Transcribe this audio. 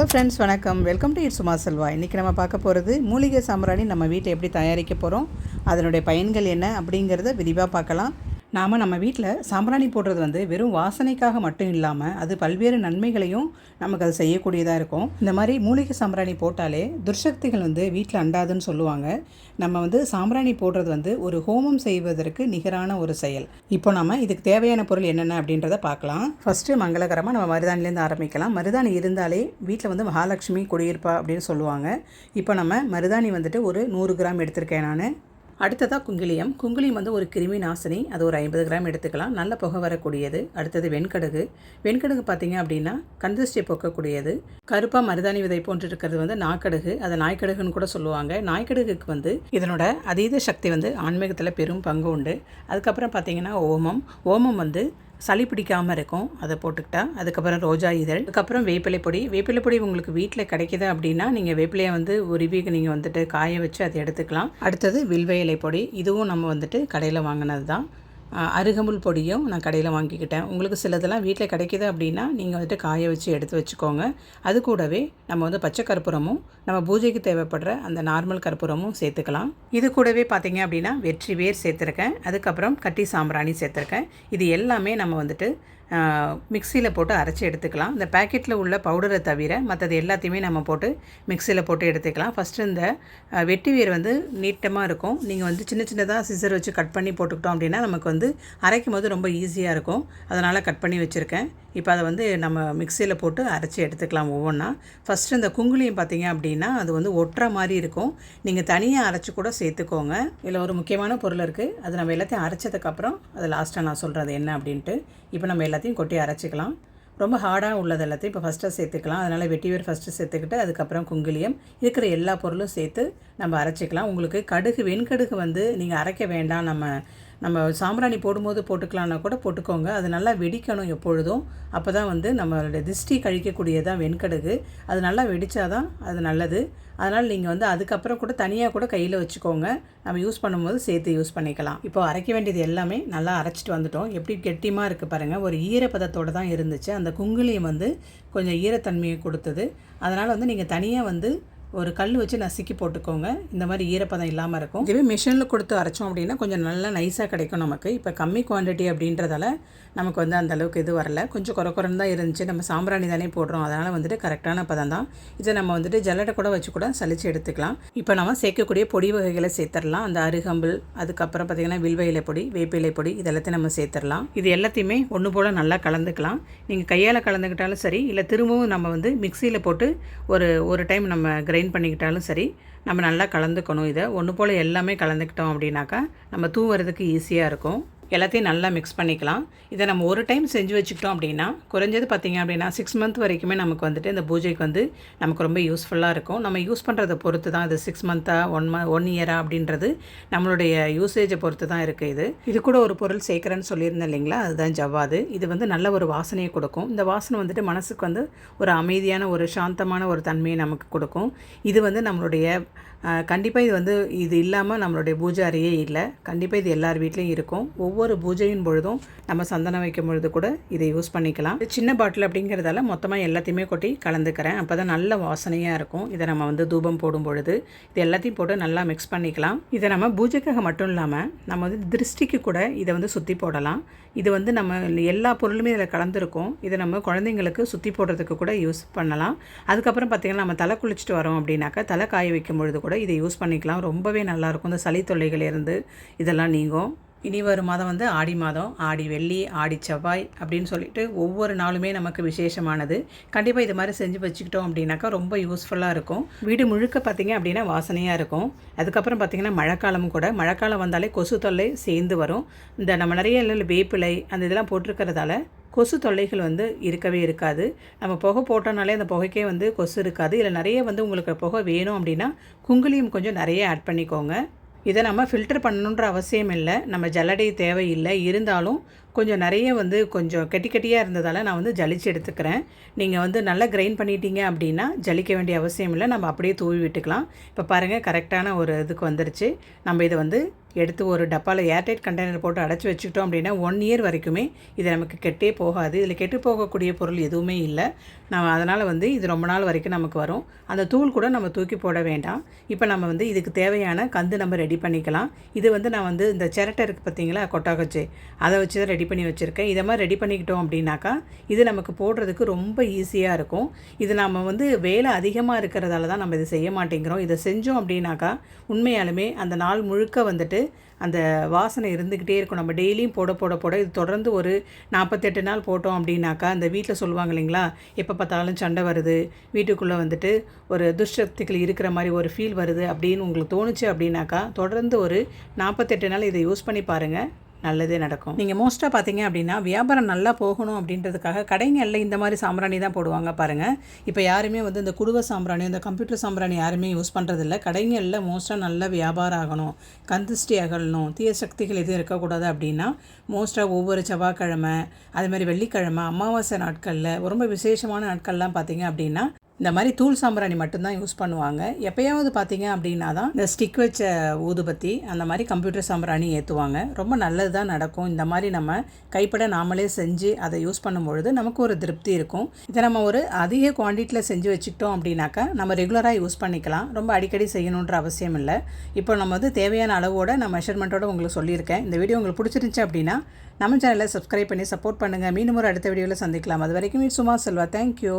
Hello friends வணக்கம். Welcome to it Suma Selva. இன்றைக்கி நம்ம பார்க்க போகிறது மூலிகை சாம்பிராணி நம்ம வீட்டை எப்படி தயாரிக்க போகிறோம் அதனுடைய பயன்கள் என்ன அப்படிங்கிறத விரிவாக பார்க்கலாம். நாம் நம்ம வீட்டில் சாம்பிராணி போடுறது வந்து வெறும் வாசனைக்காக மட்டும் இல்லாமல் அது பல்வேறு நன்மைகளையும் நமக்கு அது செய்யக்கூடியதாக இருக்கும். இந்த மாதிரி மூலிகை சாம்பிராணி போட்டாலே துர்சக்திகள் வந்து வீட்டில் அண்டாதுன்னு சொல்லுவாங்க. நம்ம வந்து சாம்பிராணி போடுறது வந்து ஒரு ஹோமம் செய்வதற்கு நிகரான ஒரு செயல். இப்போ நம்ம இதுக்கு தேவையான பொருள் என்னென்ன அப்படின்றத பார்க்கலாம். ஃபஸ்ட்டு மங்களகரமாக நம்ம மருதாணிலேருந்து ஆரம்பிக்கலாம். மருதாணி இருந்தாலே வீட்டில் வந்து மகாலட்சுமி குடியிருப்பா அப்படின்னு சொல்லுவாங்க. இப்போ நம்ம மருதாணி வந்துட்டு ஒரு நூறு கிராம் எடுத்திருக்கேன் நான். அடுத்ததாக குங்கிலியம். குங்கிலியம் வந்து ஒரு கிருமி நாசினி. அது ஒரு ஐம்பது கிராம் எடுத்துக்கலாம். நல்ல புகை வரக்கூடியது. அடுத்தது வெண்கடுகு. வெண்கடுகு பார்த்திங்க அப்படின்னா கந்திஷ்டி போக்கக்கூடியது. கருப்பாக மருதாணி விதை போன்று இருக்கிறது வந்து நாக்கடுகு. அதை நாய்க்கடுகுன்னு கூட சொல்லுவாங்க. நாய்க்கடுகுக்கு வந்து இதனோட அதீத சக்தி வந்து ஆன்மீகத்தில் பெரும் பங்கு உண்டு. அதுக்கப்புறம் பார்த்திங்கன்னா ஓமம். ஓமம் வந்து சளி பிடிக்காமல் இருக்கும் அதை போட்டுக்கிட்டா. அதுக்கப்புறம் ரோஜா இதழ். அதுக்கப்புறம் வேப்பிலை பொடி. வேப்பிலை பொடி உங்களுக்கு வீட்டில் கிடைக்கிது அப்படின்னா நீங்கள் வேப்பிலையை வந்து உருவி நீங்கள் வந்துட்டு காய வச்சு அதை எடுத்துக்கலாம். அடுத்தது வில்வ இலை பொடி. இதுவும் நம்ம வந்துட்டு கடையில் வாங்கினது தான். அருகம்புல் பொடியும் நான் கடையில் வாங்கிக்கிட்டேன். உங்களுக்கு சிலதெல்லாம் வீட்டில் கிடைக்கிது அப்படின்னா நீங்கள் வந்துட்டு காய வச்சு எடுத்து வச்சுக்கோங்க. அது கூடவே நம்ம வந்து பச்சை கற்பூரமும் நம்ம பூஜைக்கு தேவைப்படுற அந்த நார்மல் கற்பூரமும் சேர்த்துக்கலாம். இது கூடவே பார்த்திங்க அப்படின்னா வெற்றி வேர் சேர்த்துருக்கேன். அதுக்கப்புறம் கட்டி சாம்பிராணி சேர்த்துருக்கேன். இது எல்லாமே நம்ம வந்துட்டு மிக்சியில் போட்டு அரைச்சி எடுத்துக்கலாம். இந்த பேக்கெட்டில் உள்ள பவுடரை தவிர மற்றது எல்லாத்தையுமே நம்ம போட்டு மிக்சியில் போட்டு எடுத்துக்கலாம். ஃபஸ்ட்டு இந்த வெட்டி வேர் வந்து நீட்டமாக இருக்கும். நீங்கள் வந்து சின்ன சின்னதாக சிசர் வச்சு கட் பண்ணி போட்டுக்கிட்டோம் அப்படின்னா நமக்கு வந்து அரைக்கும் போது ரொம்ப ஈஸியாக இருக்கும். அதனால் கட் பண்ணி வச்சுருக்கேன். இப்போ அதை வந்து நம்ம மிக்சியில் போட்டு அரைச்சி எடுத்துக்கலாம் ஒவ்வொன்றா ஃபஸ்ட்டு இந்த குங்குலியும் பார்த்தீங்க அப்படின்னா அது வந்து ஒட்டுற மாதிரி இருக்கும். நீங்கள் தனியாக அரைச்சி கூட சேர்த்துக்கோங்க. இதில் ஒரு முக்கியமான பொருள் இருக்குது அது நம்ம எல்லாத்தையும் அரைச்சதுக்கப்புறம் அது லாஸ்ட்டாக நான் சொல்கிறது என்ன அப்படின்ட்டு இப்போ நம்ம எல்லாத்தையும் எல்லாத்தையும் கொட்டி அரைச்சிக்கலாம். ரொம்ப ஹார்டாக உள்ளது எல்லாத்தையும் இப்போ ஃபஸ்ட்டாக சேர்த்துக்கலாம். அதனால் வெட்டிவேர் ஃபஸ்ட்டு சேர்த்துக்கிட்டு அதுக்கப்புறம் குங்கிலியம் இருக்கிற எல்லா பொருளும் சேர்த்து நம்ம அரைச்சிக்கலாம். உங்களுக்கு கடுகு வெண்கடுகு வந்து நீங்கள் அரைக்க வேண்டாம். நம்ம நம்ம சாம்பிராணி போடும்போது போட்டுக்கலான்னா கூட போட்டுக்கோங்க. அது நல்லா வெடிக்கணும் எப்பொழுதும். அப்போ தான் வந்து நம்மளுடைய திஷ்டி கழிக்கக்கூடியதான் வெண்கடுகு. அது நல்லா வெடித்தாதான் அது நல்லது. அதனால் நீங்கள் வந்து அதுக்கப்புறம் கூட தனியாக கூட கையில் வச்சுக்கோங்க. நம்ம யூஸ் பண்ணும்போது சேர்த்து யூஸ் பண்ணிக்கலாம். இப்போ அரைக்க வேண்டியது எல்லாமே நல்லா அரைச்சிட்டு வந்துட்டோம். எப்படி கெட்டியமாக இருக்குது பாருங்கள் ஒரு ஈரப்பதத்தோடு தான் இருந்துச்சு. அந்த குங்குலியம் வந்து கொஞ்சம் ஈரத்தன்மையை கொடுத்தது. அதனால் வந்து நீங்கள் தனியாக வந்து ஒரு கல் வச்சு நசுக்கி போட்டுக்கோங்க. இந்த மாதிரி ஈரப்பதம் இல்லாமல் இருக்கும். இதுவே மிஷினில் கொடுத்து அரைச்சோம் அப்படின்னா கொஞ்சம் நல்லா நைஸாக கிடைக்கும் நமக்கு. இப்போ கம்மி குவான்டிட்டி அப்படின்றதால நமக்கு வந்து அந்த அளவுக்கு இது வரல. கொஞ்சம் குறை குறைன்னு தான் இருந்துச்சு. நம்ம சாம்பிராணி தானே போடுறோம். அதனால் வந்துட்டு கரெக்டான பதம் தான். இதை நம்ம வந்துட்டு ஜல்லடை கூட வச்சு கூட சளிச்சு எடுத்துக்கலாம். இப்போ நம்ம சேர்க்கக்கூடிய பொடி வகைகளை சேர்த்துடலாம். அந்த அருகம்புல் அதுக்கப்புறம் பார்த்திங்கன்னா வில்வ இலை பொடி வேப்ப இலை பொடி இது எல்லாத்தையும் நம்ம சேர்த்துடலாம். இது எல்லாத்தையுமே ஒன்று போல் நல்லா கலந்துக்கலாம். நீங்கள் கையால் கலந்துக்கிட்டாலும் சரி இல்லை திரும்பவும் நம்ம வந்து மிக்சியில் போட்டு ஒரு ஒரு டைம் நம்ம கிரை கிரைண்ட் பண்ணிக்கிட்டாலும் சரி நம்ம நல்லா கலந்துக்கணும் இதை. ஒன்று போல் எல்லாமே கலந்துக்கிட்டோம் அப்படின்னாக்கா நம்ம தூவுறதுக்கு ஈஸியாக இருக்கும். எல்லாத்தையும் நல்லா மிக்ஸ் பண்ணிக்கலாம். இதை நம்ம ஒரு டைம் செஞ்சு வச்சுக்கிட்டோம் அப்படின்னா குறைஞ்சது பார்த்திங்க அப்படின்னா சிக்ஸ் மந்த் வரைக்குமே நமக்கு வந்துட்டு இந்த பூஜைக்கு வந்து நமக்கு ரொம்ப யூஸ்ஃபுல்லாக இருக்கும். நம்ம யூஸ் பண்ணுறதை பொறுத்து தான் இது சிக்ஸ் மந்த்தாக ஒன் ம ஒன் இயரா அப்படின்றது நம்மளுடைய யூசேஜை பொறுத்து தான் இருக்குது இது. இது கூட ஒரு பொருள் சேர்க்குறேன்னு சொல்லியிருந்தேன் இல்லைங்களா? அதுதான் ஜவ்வாது. இது வந்து நல்ல ஒரு வாசனையை கொடுக்கும். இந்த வாசனை வந்துட்டு மனசுக்கு வந்து ஒரு அமைதியான ஒரு சாந்தமான ஒரு தன்மையை நமக்கு கொடுக்கும். இது வந்து நம்மளுடைய கண்டிப்பாக இது வந்து இது இல்லாமல் நம்மளுடைய பூஜை அறையே இல்லை. கண்டிப்பாக இது எல்லார் வீட்லேயும் இருக்கும். ஒவ்வொரு ஒவ்வொரு பூஜையின் பொழுதும் நம்ம சந்தனம் வைக்கும் பொழுது கூட இதை யூஸ் பண்ணிக்கலாம். இது சின்ன பாட்டில் அப்படிங்கிறதால மொத்தமாக எல்லாத்தையுமே கொட்டி கலந்துக்கிறேன். அப்போ தான் நல்ல வாசனையாக இருக்கும். இதை நம்ம வந்து தூபம் போடும் பொழுது இது எல்லாத்தையும் போட்டு நல்லா மிக்ஸ் பண்ணிக்கலாம். இதை நம்ம பூஜைக்காக மட்டும் இல்லாமல் நம்ம வந்து திருஷ்டிக்கு கூட இதை வந்து சுற்றி போடலாம். இது வந்து நம்ம எல்லா பொருளுமே இதில் கலந்துருக்கும். இதை நம்ம குழந்தைங்களுக்கு சுற்றி போடுறதுக்கு கூட யூஸ் பண்ணலாம். அதுக்கப்புறம் பார்த்திங்கன்னா நம்ம தலை குளிச்சுட்டு வரோம் அப்படின்னாக்கா தலை காய வைக்கும் பொழுது கூட இதை யூஸ் பண்ணிக்கலாம். ரொம்பவே நல்லாயிருக்கும் இந்த சளி தொல்லைகள் இருந்து இதெல்லாம் நீங்கும். இனி வரும் மாதம் வந்து ஆடி மாதம் ஆடி வெள்ளி ஆடி செவ்வாய் அப்படின்னு சொல்லிட்டு ஒவ்வொரு நாளுமே நமக்கு விசேஷமானது. கண்டிப்பாக இது மாதிரி செஞ்சு வச்சுக்கிட்டோம் அப்படின்னாக்கா ரொம்ப யூஸ்ஃபுல்லாக இருக்கும். வீடு முழுக்க பார்த்தீங்க அப்படின்னா வாசனையாக இருக்கும். அதுக்கப்புறம் பார்த்தீங்கன்னா மழைக்காலமும் கூட. மழைக்காலம் வந்தாலே கொசு தொல்லை சேர்ந்து வரும். இந்த நம்ம நிறைய வேப்பிலை அந்த இதெல்லாம் போட்டிருக்கிறதால கொசு தொல்லைகள் வந்து இருக்கவே இருக்காது. நம்ம புகை போட்டோம்னாலே அந்த புகைக்கே வந்து கொசு இருக்காது. இல்லை நிறைய வந்து உங்களுக்கு புகை வேணும் அப்படின்னா குங்குலியம் கொஞ்சம் நிறைய ஆட் பண்ணிக்கோங்க. இதை நம்ம ஃபில்டர் பண்ணணுன்ற அவசியம் இல்லை. நம்ம ஜல்லடை தேவையில்லை. இருந்தாலும் கொஞ்சம் நிறைய வந்து கொஞ்சம் கெட்டி கெட்டியாக இருந்ததால் நான் வந்து ஜலிச்சு எடுத்துக்கிறேன். நீங்கள் வந்து நல்லா கிரைண்ட் பண்ணிட்டீங்க அப்படின்னா ஜலிக்க வேண்டிய அவசியம் இல்லை. நம்ம அப்படியே தூவி விட்டுக்கலாம். இப்போ பாருங்கள் கரெக்டான ஒரு இதுக்கு வந்துருச்சு. நம்ம இதை வந்து எடுத்து ஒரு டப்பாவில் ஏர்டைட் கண்டெய்னர் போட்டு அடைச்சி வச்சுக்கிட்டோம் அப்படின்னா ஒன் இயர் வரைக்குமே இது நமக்கு கெட்டே போகாது. இதில் கெட்டு போகக்கூடிய பொருள் எதுவுமே இல்லை. நம்ம அதனால் வந்து இது ரொம்ப நாள் வரைக்கும் நமக்கு வரும். அந்த தூள் கூட நம்ம தூக்கி போட வேண்டாம். இப்போ நம்ம வந்து இதுக்கு தேவையான கந்து நம்ம ரெடி பண்ணிக்கலாம். இது வந்து நான் வந்து இந்த சிரட்டை இருக்குது பார்த்தீங்களா கொட்டாக்கச்சி அதை வச்சு தான் ரெடி ரெடி பண்ணி வச்சுருக்கேன். இதை மாதிரி ரெடி பண்ணிக்கிட்டோம் அப்படின்னாக்கா இது நமக்கு போடுறதுக்கு ரொம்ப ஈஸியாக இருக்கும். இது நம்ம வந்து வேலை அதிகமாக இருக்கிறதால தான் நம்ம இதை செய்ய மாட்டேங்கிறோம். இதை செஞ்சோம் அப்படின்னாக்கா உண்மையாலுமே அந்த நாள் முழுக்க வந்துட்டு அந்த வாசனை இருந்துக்கிட்டே இருக்கும். நம்ம டெய்லியும் போட போட போட இது தொடர்ந்து ஒரு நாற்பத்தெட்டு நாள் போட்டோம் அப்படின்னாக்கா அந்த வீட்டில் சொல்லுவாங்க இல்லைங்களா எப்போ பார்த்தாலும் சண்டை வருது. வீட்டுக்குள்ளே வந்துட்டு ஒரு துஷ்சக்திகள் இருக்கிற மாதிரி ஒரு ஃபீல் வருது அப்படின்னு உங்களுக்கு தோணுச்சு அப்படின்னாக்கா தொடர்ந்து ஒரு நாற்பத்தெட்டு நாள் இதை யூஸ் பண்ணி பாருங்கள் நல்லதே நடக்கும். நீங்கள் மோஸ்ட்டாக பார்த்தீங்க அப்படின்னா வியாபாரம் நல்லா போகணும் அப்படின்றதுக்காக கடைங்களில் இந்த மாதிரி சாம்பிராணி தான் போடுவாங்க பாருங்கள் இப்போ யாருமே வந்து இந்த குடுவ சாம்பிராணி இந்த கம்ப்யூட்டர் சாம்பிராணி யாருமே யூஸ் பண்ணுறதில்ல கடைங்களில் மோஸ்ட்டாக நல்ல வியாபாரம் ஆகணும். கந்திஷ்டி அகலணும். தீய சக்திகள் எதுவும் இருக்கக்கூடாது அப்படின்னா மோஸ்ட்டாக ஒவ்வொரு செவ்வாய்க்கிழமை அது மாதிரி வெள்ளிக்கிழமை அமாவாசை நாட்களில் ரொம்ப விசேஷமான நாட்கள்லாம் பார்த்தீங்க அப்படின்னா இந்த மாதிரி தூள் சாம்பிராணி மட்டும்தான் யூஸ் பண்ணுவாங்க. எப்போயாவது பார்த்தீங்க அப்படின்னா தான் இந்த ஸ்டிக் வச்ச ஊதுபத்தி அந்த மாதிரி கம்ப்யூட்டர் சாம்பிராணி ஏற்றுவாங்க ரொம்ப நல்லது தான் நடக்கும். இந்த மாதிரி நம்ம கைப்பட நாமளே செஞ்சு அதை யூஸ் பண்ணும்பொழுது நமக்கு ஒரு திருப்தி இருக்கும். இதை நம்ம ஒரு அதிக குவான்டிட்டியில் செஞ்சு வச்சுக்கிட்டோம் அப்படின்னாக்கா நம்ம ரெகுலராக யூஸ் பண்ணிக்கலாம். ரொம்ப அடிக்கடி செய்யணுன்ற அவசியம் இல்லை. இப்போ நம்ம வந்து தேவையான அளவோட நான் மெஷர்மெண்ட்டோட உங்களுக்கு சொல்லியிருக்கேன். இந்த வீடியோ உங்களுக்கு பிடிச்சிருந்துச்சு அப்படின்னா நம்ம சேனலை சப்ஸ்கிரைப் பண்ணி சப்போர்ட் பண்ணுங்கள் மீண்டும் ஒரு அடுத்த வீடியோவில் சந்திக்கலாம். அது வரைக்கும் சும்மா செல்வா. தேங்க்யூ